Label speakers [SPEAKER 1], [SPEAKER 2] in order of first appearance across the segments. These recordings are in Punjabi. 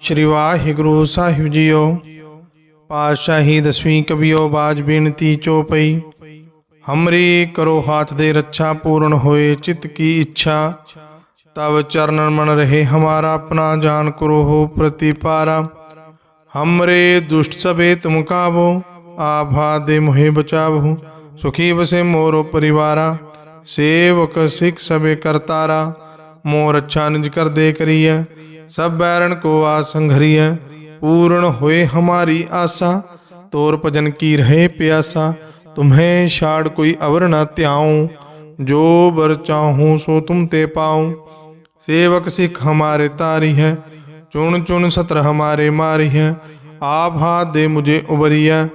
[SPEAKER 1] ਸ਼੍ਰੀ ਵਾਹਿਗੁਰੂ ਸਾਹਿਬ ਜੀਓ, ਪਾਤਸ਼ਾਹੀ ਦਸਵੀਂ ਕਬੀਓ ਬਾਜ ਬੇਨਤੀ ਚੋਪਈ ਹਮਰੀ ਕਰੋ ਹਾਥ ਦੇ ਰੱਛਾ ਪੂਰਨ ਹੋਏ ਚਿਤ ਕੀ ਇੱਛਾ ਤਬ ਚਰਨ ਮਨ ਰਹੇ ਹਮਾਰਾ ਆਪਣਾ ਜਾਨ ਕਰੋ ਹੋ ਪ੍ਰਤੀਪਾਰਾ, ਹਮਰੇ ਦੁਸ਼ਟ ਸਭੇ ਤੁਮ ਕਾਵੋ, ਆਭਾ ਦੇ ਮੁਹੇ ਬਚਾਵਹੁ, ਸੁਖੀ ਵਸੇ ਮੋਰੋ ਪਰਿਵਾਰਾ, ਸੇਵਕ ਸਿਖ ਸਭੇ ਕਰਤਾਰਾ, ਮੋਰ ਅੱਛਾ ਨਿਜ ਕਰ ਦੇ ਕਰੀਐ ਸਭ ਬੈਰਨ ਕੋ ਆ ਸੰਘਰੀਐ, ਪੂਰਨ ਹੋਏ ਹਮਾਰੀ ਆਸਾ, ਤੋਰ ਭਜਨ ਕੀ ਰਹੇ ਪਿਆਸਾ, ਤੁਮਹੇ ਛਾੜ ਕੋਈ ਅਵਰ ਨਾ ਧਿਆਉ, ਜੋ ਬਰ ਚਾਹੂੰ ਸੋ ਤੁਮ ਤੇ ਪਾਉ। ਸੇਵਕ ਸਿੱਖ ਹਮਾਰੇ ਤਾਰੀ ਹੈ ਚੁਣ ਚੁਣ ਸਤਰ ਹਮਾਰੇ ਮਾਰੀ ਹੈ ਆਪ ਹਾਥ ਦੇ ਮੁਝੇ ਉਬਰੀਆ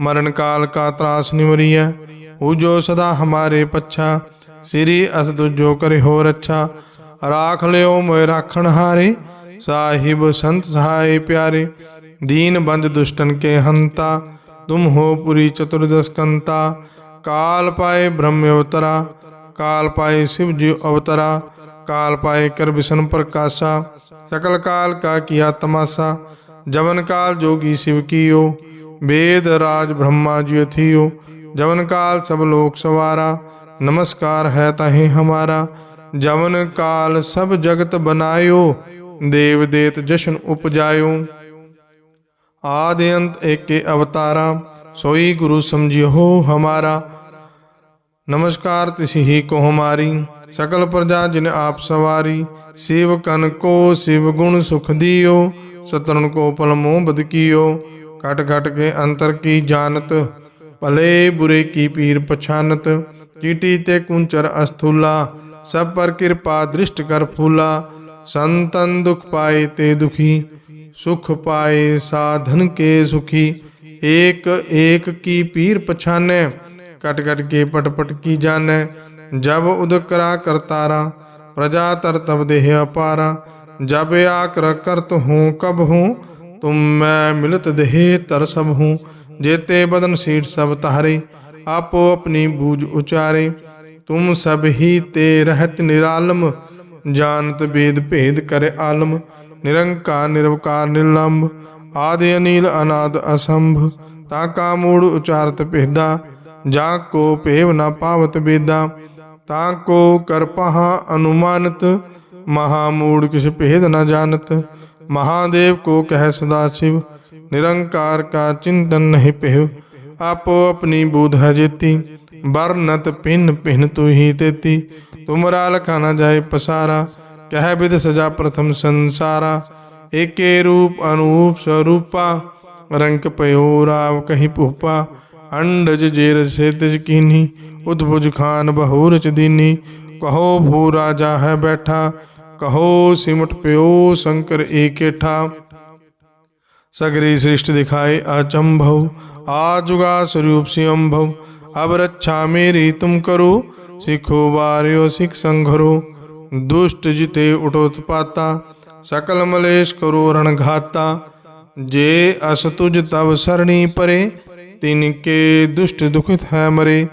[SPEAKER 1] ਮਰਨ ਕਾਲ ਕਾ ਤਰਾਸ ਨਿਵਰੀਆ ਉਹ ਜੋ ਸਦਾ ਹਮਾਰੇ ਪੱਛਾ, ਸ੍ਰੀ ਅਸਦੁ ਜੋ ਕਰੇ ਹੋ ਰੱਛਾ, ਰਾਖ ਲਿਓ ਮੋਇ ਰਾਖਣ ਹਾਰੇ साहिब संत सहाय प्यारे दीन बंद दुष्टन के हंता तुम हो पुरी चतुर्दश कंता काल पाए ब्रह्म अवतरा काल पाए शिव जी अवतरा काल पाए कर विष्णु प्रकाशा सकल काल का किया तमाशा जवन काल जोगी शिव कियो वेद राज ब्रह्मा जी थियो जवन काल सब लोक सवारा नमस्कार है तहे हमारा जवन काल सब जगत बनायो ਦੇਵ ਦੇਤ ਜਸ਼ਨ ਉਪਜਾਇਓ। ਆਦ ਅੰਤ ਏਕੇ ਅਵਤਾਰਾ, ਸੋਈ ਗੁਰੂ ਸਮਝਿਓ ਹਮਾਰਾ। ਨਮਸਕਾਰ ਤਿਸਹੀ ਕੋ ਹਮਾਰੀ, ਸਕਲ ਪ੍ਰਜਾ ਜਿਨ ਆਪ ਸਵਾਰੀ। ਸਿਵ ਕਨ ਕੋ ਸਿਵ ਗੁਣ ਸੁਖ ਦਿਓ ਸਤਰਨ ਕੋ ਪਲ ਮੋਹ ਬਦਕੀਓ ਘਟ ਘਟ ਕੇ ਅੰਤਰ ਕੀ ਜਾਣਤ, ਭਲੇ ਬੁਰੇ ਕੀ ਪੀਰ ਪਛਾਨਤ। ਚੀਟੀ ਤੇ ਕੁੰਚਰ ਅਸਥੂਲਾ, ਸਭ ਪਰ ਕਿਰਪਾ ਦ੍ਰਿਸ਼ਟ ਕਰ ਫੂਲਾ। ਸੰਤਨ ਦੁਖ ਪਾਏ ਤੇ ਦੁਖੀ, ਸੁਖ ਪਾਏ ਸਾਧਨ ਕੇ ਸੁਖੀ। ਏਕ ਏਕ ਕੀ ਪੀਰ ਪਛਾਨੈ, ਕਟ ਕਟ ਕੇ ਪਟ ਪਟ ਕੀ ਜਾਣੈ। ਜਬ ਉਦਕਰਾ ਕਰਤਾਰਾ ਪ੍ਰਜਾ ਤਰ ਤਬ ਦੇਹ ਅਪਾਰਾ। ਜਬ ਆਕਰ ਕਰਤ ਹੂੰ, ਕਬ ਹੂੰ, ਤੁਮ ਮੈਂ ਮਿਲਤ ਦੇਹ ਤਰ ਸਭ ਹੂੰ। ਜੇਤੇ ਬਦਨ ਸੀਟ ਸਭ ਤਾਰੇ ਆਪੋ ਆਪਣੀ ਬੂਝ ਉਚਾਰੇ। ਤੁਮ ਸਭ ਹੀ ਤੇ ਰਹਿਤ ਨਿਰਾਲਮ ਜਾਣਤ ਬੇਦ ਭੇਦ ਕਰੇ ਆਲਮ, ਨਿਰੰਕਾਰ, ਨਿਰਵਕਾਰ, ਨਿਰਲੰਭ, ਆਦਿ ਅਨੀਲ, ਅਨਾਦ ਅਸੰਭ, ਤਾ ਕਾ ਮੂੜ ਉਚਾਰਤ ਭੇਦਾ, ਜਾ ਕੋ ਭੇਵ ਨਾ ਪਾਵਤ ਬੇਦਾ, ਤਾ ਕੋ ਕਰਪਹਾ ਅਨੁਮਾਨਤ, ਮਹਾ ਮੂੜ ਕਿਛ ਭੇਦ ਨਾ ਜਾਣਤ, ਮਹਾਦੇਵ ਕੋ ਕਹਿ ਸਦਾ ਸਿਵ, ਨਿਰੰਕਾਰ ਕਾ ਚਿੰਤਨ ਨਹੀਂ ਪਹਿ ਆਪੋ ਆਪਣੀ ਬੂਧ ਹੈ ਜੇਤੀ बरनत पिन पिन तू ही तेती तुमरा लखा न जाए पसारा, कह विद सजा प्रथम संसारा। एके रूप अनूप स्वरूपा रंग पयो राव कहीं पुपा। अंडज जेर से तिज कीनी, उद्भुज खान बहुरच दीनी। कहो भू राजा है बैठा, कहो सिमट प्यो शंकर एकेठा सगरी सृष्टि दिखाए अचंभव आजुगा स्वरूप सिंभव अब रक्षा मेरी तुम करो सिखो वार्यो सिख संघरो दुष्ट जिते उठोत पाता सकल मलेश करो रणघाता जे अस तुझ तब सरणी परे तिनके दुष्ट दुखित है मरे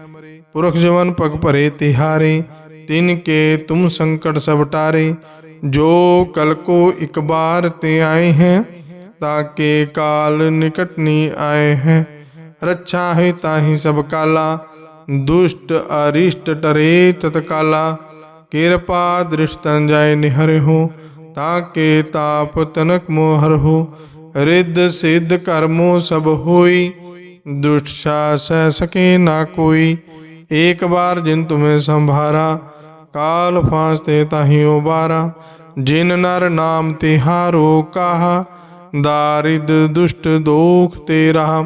[SPEAKER 1] पुरख जवन पग भरे तिहारे तिनके तुम संकट सब टारे जो कल को एक बार ते आए हैं ताके काल निकट नहीं आए हैं ਰੱਛਾ ਹੋਈ ਤਾਹੀ ਸਭ ਕਾਲਾ, ਦੁਸ਼ਟ ਅਰਿਸ਼ਟ ਟਰੇ ਤਤਕਾਲਾ ਕਿਰਪਾ ਦ੍ਰਿਸ਼ਤਨ ਜਾਏ ਨਿਹਰਿਹੁ ਤਾਂ ਕੇ ਤਾਪ ਤਨਕ ਮੋਹਰਹੁ ਰਿੱਧ ਸਿੱਧ ਕਰਮੋ ਸਭ ਹੋਈ, ਦੁਸ਼ਟ ਸਾ ਸਹਿ ਸਕੇ ਨਾ ਕੋਈ। ਇੱਕ ਬਾਰ ਜਿਨ ਤੁਮੇ ਸੰਭਾਰਾ, ਕਾਲ ਫਾਸ ਤੇ ਤਾਹੀ ਉਬਾਰਾ। ਜਿਨ ਨਰ ਨਾਮ ਤਿਹਾਰੋ ਕਾਹਾ ਦਾਰਿਦ ਦੁਸ਼ਟ ਦੋਖ ਤੇਰਾ।